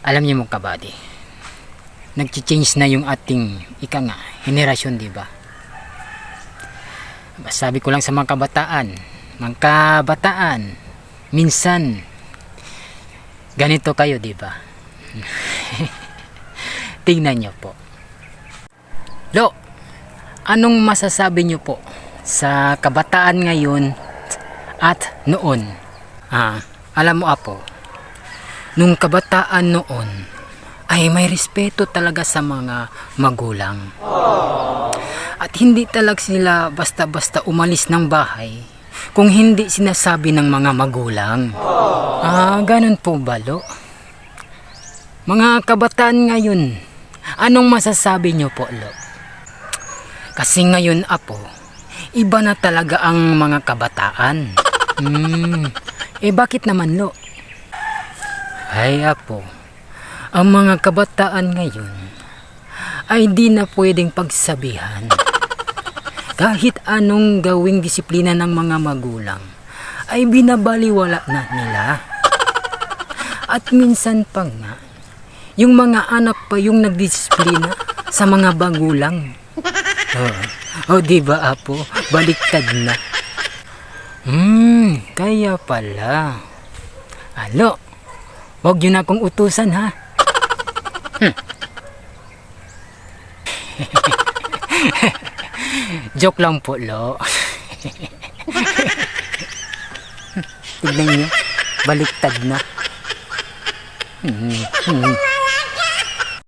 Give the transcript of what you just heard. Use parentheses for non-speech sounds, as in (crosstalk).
Alam niyo mo kabady, nag-change na yung ating ika nga, henerasyon, di ba? Sabi ko lang sa mga kabataan, mga kabataan, minsan, ganito kayo, di ba? (laughs) Tingnan niyo po. Lo, anong masasabi niyo po sa kabataan ngayon at noon? Ah, alam mo apo, nung kabataan noon ay may respeto talaga sa mga magulang. At hindi talaga sila basta-basta umalis ng bahay kung hindi sinasabi ng mga magulang. Ah, ganun po ba, Lo? Mga kabataan ngayon, anong masasabi niyo po, Lo? Kasi ngayon, Apo, iba na talaga ang mga kabataan. Hmm, eh bakit naman, Lo? Ay, Apo, ang mga kabataan ngayon ay di na pwedeng pagsabihan. (laughs) Kahit anong gawing disiplina ng mga magulang, ay binabaliwala na nila. At minsan pa nga, yung mga anak pa yung nagdisiplina sa mga bagulang. (laughs) Oh, oh di ba apo? Baliktad na. Hmm, kaya pala. Alo, wag yun akong utusan ha. Hmm. (laughs) Joke lang po, lo. (laughs) Tignan niyo, baliktad na. Hmm, hmm.